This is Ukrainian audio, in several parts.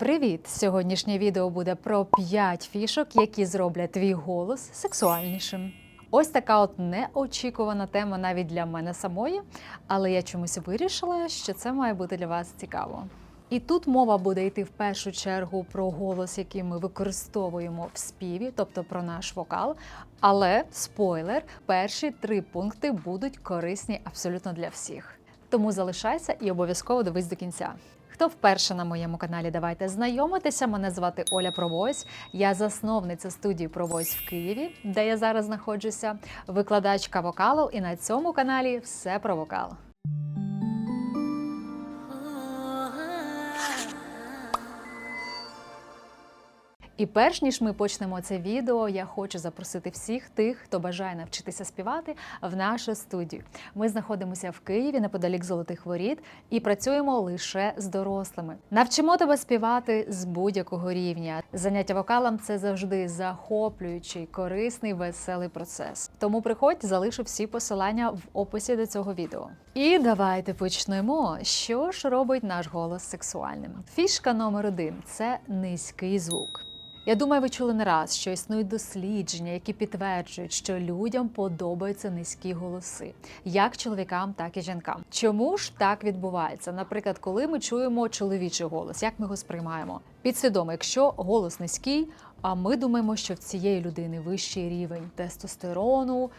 Привіт! Сьогоднішнє відео буде про 5 фішок, які зроблять твій голос сексуальнішим. Ось така от неочікувана тема навіть для мене самої, але я чомусь вирішила, що це має бути для вас цікаво. І тут мова буде йти в першу чергу про голос, який ми використовуємо в співі, тобто про наш вокал. Але спойлер, перші три пункти будуть корисні абсолютно для всіх. Тому залишайся і обов'язково дивись до кінця. Хто вперше на моєму каналі, давайте знайомитися. Мене звати Оля Провойс. Я засновниця студії Провойс в Києві, де я зараз знаходжуся, викладачка вокалу. І на цьому каналі все про вокал. І перш ніж ми почнемо це відео, я хочу запросити всіх тих, хто бажає навчитися співати в нашу студію. Ми знаходимося в Києві неподалік золотих воріт і працюємо лише з дорослими. Навчимо тебе співати з будь-якого рівня. Заняття вокалом це завжди захоплюючий, корисний, веселий процес. Тому приходь, залишу всі посилання в описі до цього відео. І давайте почнемо. Що ж робить наш голос сексуальним? Фішка номер один це низький звук. Я думаю, ви чули не раз, що існують дослідження, які підтверджують, що людям подобаються низькі голоси, як чоловікам, так і жінкам. Чому ж так відбувається? Наприклад, коли ми чуємо чоловічий голос, як ми його сприймаємо? Підсвідомо, якщо голос низький, а ми думаємо, що в цієї людини вищий рівень тестостерону.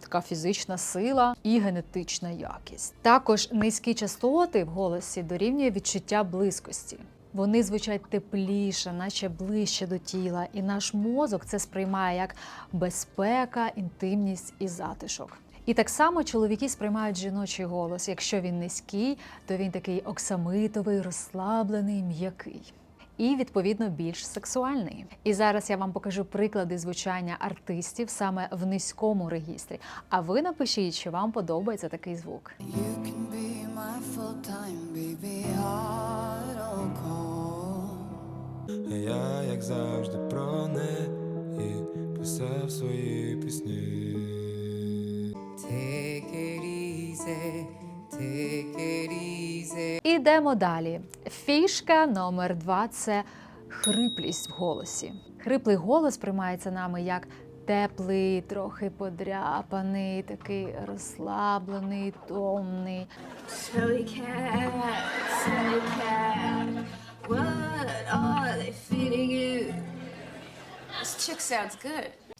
Така фізична сила і генетична якість. Також низькі частоти в голосі дорівнює відчуття близькості. Вони звучать тепліше, наче ближче до тіла, і наш мозок це сприймає як безпека, інтимність і затишок. І так само чоловіки сприймають жіночий голос. Якщо він низький, то він такий оксамитовий, розслаблений, м'який. І відповідно більш сексуальний. І зараз я вам покажу приклади звучання артистів саме в низькому регістрі. А ви напишіть, чи вам подобається такий звук. You can be my full time, baby, or cold. Я, як завжди, про неї писав свої пісні. Take it easy, take it easy. Ідемо далі. Фішка номер два це хриплість в голосі. Хриплий голос приймається нами як теплий, трохи подряпаний, такий розслаблений, томний. Smelly cat, smelly cat.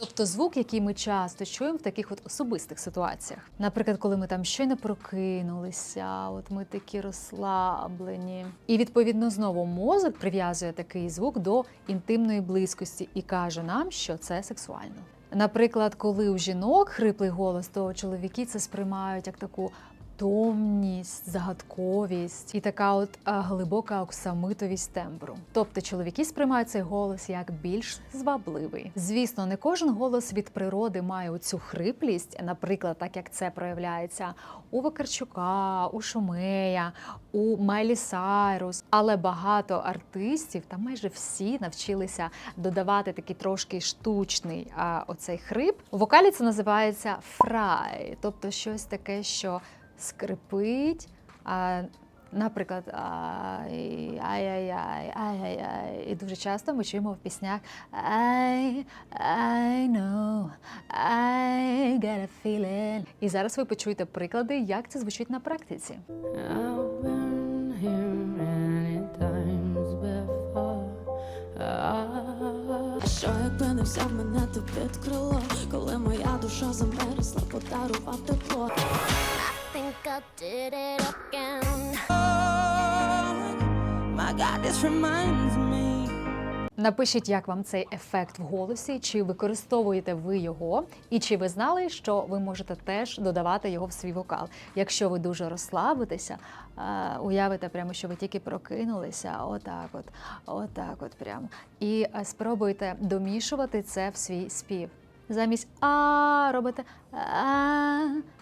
Тобто звук, який ми часто чуємо в таких от особистих ситуаціях. Наприклад, коли ми там щойно прокинулися, от ми такі розслаблені. І відповідно знову мозок прив'язує такий звук до інтимної близькості і каже нам, що це сексуально. Наприклад, коли у жінок хриплий голос, то чоловіки це сприймають як таку томність, загадковість і така от глибока оксамитовість тембру. Тобто чоловіки сприймають цей голос як більш звабливий. Звісно, не кожен голос від природи має оцю хриплість, наприклад, так як це проявляється у Вакарчука, у Шумея, у Майлі Сайрус. Але багато артистів та майже всі навчилися додавати такий трошки штучний а, оцей хрип. У вокалі це називається фрай, тобто щось таке, що скрипить. А, Наприклад, ай, ай-яй-яй, ай-яй-яй. І дуже часто ми чуємо в піснях I, I know, I got a feeling. І зараз ви почуєте приклади, як це звучить на практиці. I've been here не взяв мене ти під крило, коли моя душа замерзла, подарував тепло. Think I did it again. My God, this reminds me. Напишіть, як вам цей ефект в голосі, чи використовуєте ви його, і чи ви знали, що ви можете теж додавати його в свій вокал. Якщо ви дуже розслабитеся, е, уявите прямо, що ви тільки прокинулися, отак, от, отак, от прямо. І е, спробуйте домішувати це в свій спів. Замість а робите а.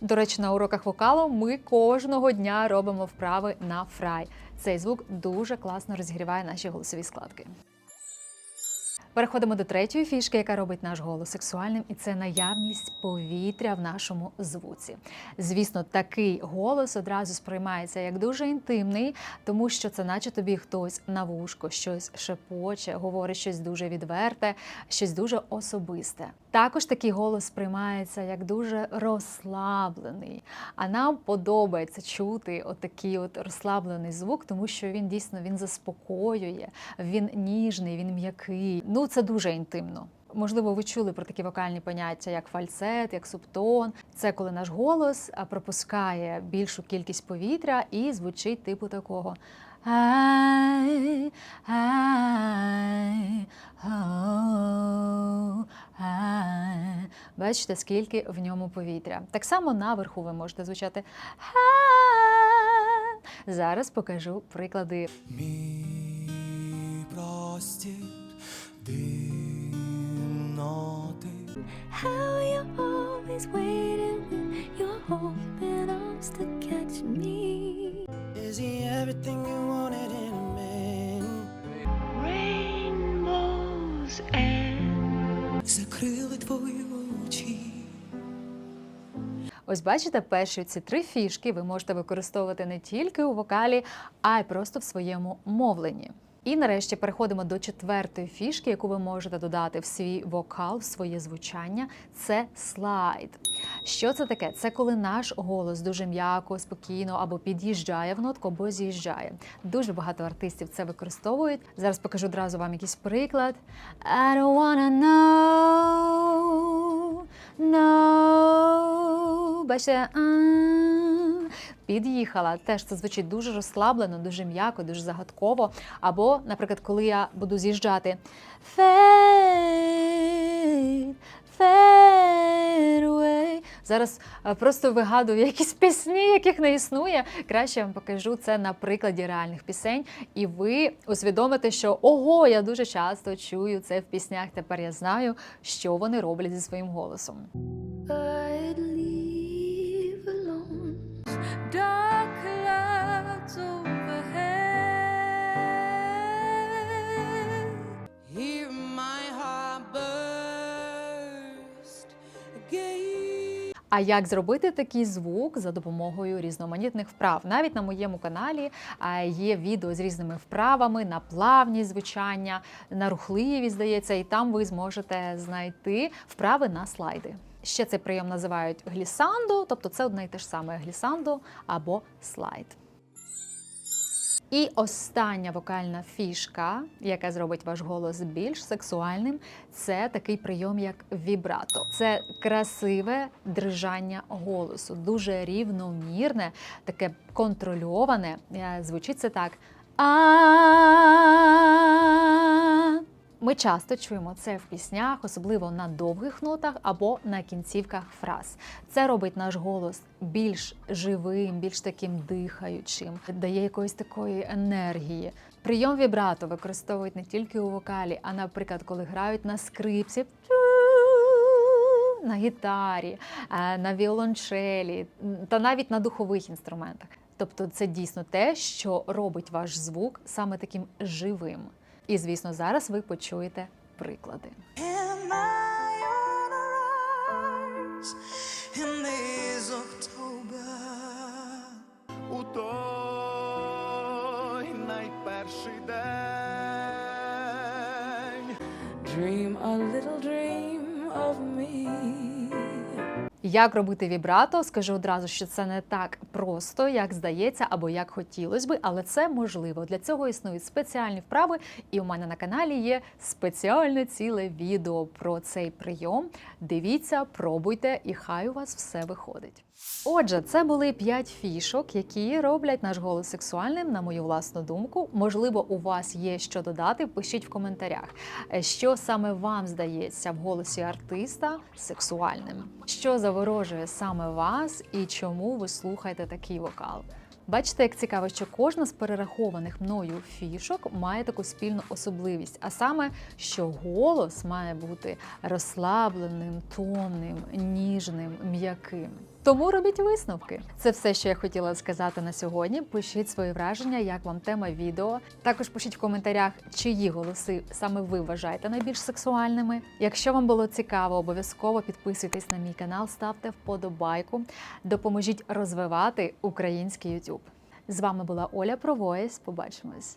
До речі, на уроках вокалу ми кожного дня робимо вправи на фрай. Цей звук дуже класно розігріває наші голосові складки. Переходимо до третьої фішки, яка робить наш голос сексуальним, і це наявність повітря в нашому звуці. Звісно, такий голос одразу сприймається як дуже інтимний, тому що це, наче тобі хтось на вушко щось шепоче, говорить щось дуже відверте, щось дуже особисте. Також такий голос сприймається як дуже розслаблений. А нам подобається чути отакий от розслаблений звук, тому що він дійсно він заспокоює, він ніжний, він м'який. Ну це дуже інтимно. Можливо, ви чули про такі вокальні поняття, як фальцет, як субтон. Це коли наш голос пропускає більшу кількість повітря і звучить типу такого. Бачите, скільки в ньому повітря. Так само наверху ви можете звучати. Зараз покажу приклади. Мій простір димноти How you always waiting with your open arms to catch me. Is he everything you wanted in a man? Rainbows and Закрили твої очі Ось бачите, перші ці три фішки ви можете використовувати не тільки у вокалі, а й просто в своєму мовленні. І нарешті переходимо до четвертої фішки, яку ви можете додати в свій вокал, в своє звучання. Це слайд. Що це таке? Це коли наш голос дуже м'яко, спокійно або під'їжджає в нотку, або з'їжджає. Дуже багато артистів це використовують. Зараз покажу одразу вам якийсь приклад. I don't wanna know, know. Бачите, під'їхала. Теж це звучить дуже розслаблено, дуже м'яко, дуже загадково. Або, наприклад, коли я буду з'їжджати fade. Зараз е, просто вигадую якісь пісні, яких не існує. Краще я вам покажу це на прикладі реальних пісень, і ви усвідомите, що ого, я дуже часто чую це в піснях. Тепер я знаю, що вони роблять зі своїм голосом. А як зробити такий звук за допомогою різноманітних вправ? Навіть на моєму каналі є відео з різними вправами на плавність звучання, на рухливість, здається, і там ви зможете знайти вправи на слайди. Ще цей прийом називають глісандо, тобто це одне і те ж саме глісандо або слайд. І остання вокальна фішка, яка зробить ваш голос більш сексуальним, це такий прийом, як вібрато. Це красиве дрижання голосу, дуже рівномірне, таке контрольоване. Е, Звучить це так. Ми часто чуємо це в піснях, особливо на довгих нотах або на кінцівках фраз. Це робить наш голос більш живим, більш таким дихаючим, дає якоїсь такої енергії. Прийом вібрато використовують не тільки у вокалі, а наприклад, коли грають на скрипці. На гітарі, е, на віолончелі та навіть на духових інструментах. Тобто це дійсно те, що робить ваш звук саме таким живим. І звісно, зараз ви почуєте приклади. Am I on a rise in this October? У той найперший день Dream a little dream of me. Як робити вібрато? Скажу одразу, що це не так просто, як здається, або як хотілося би, але це можливо. Для цього існують спеціальні вправи, і у мене на каналі є спеціальне ціле відео про цей прийом. Дивіться, пробуйте, і хай у вас все виходить. Отже, це були п'ять фішок, які роблять наш голос сексуальним, на мою власну думку. Можливо, у вас є що додати. Пишіть в коментарях, що саме вам здається в голосі артиста сексуальним, що заворожує саме вас і чому ви слухаєте такий вокал. Бачите, як цікаво, що кожна з перерахованих мною фішок має таку спільну особливість, а саме, що голос має бути розслабленим, томним, ніжним, м'яким. Тому робіть висновки. Це все, що я хотіла сказати на сьогодні. Пишіть свої враження, як вам тема відео. Також пишіть в коментарях, чиї голоси саме ви вважаєте найбільш сексуальними. Якщо вам було цікаво, обов'язково підписуйтесь на мій канал, ставте вподобайку, допоможіть розвивати український YouTube. З вами була Оля Провоєс. Побачимось.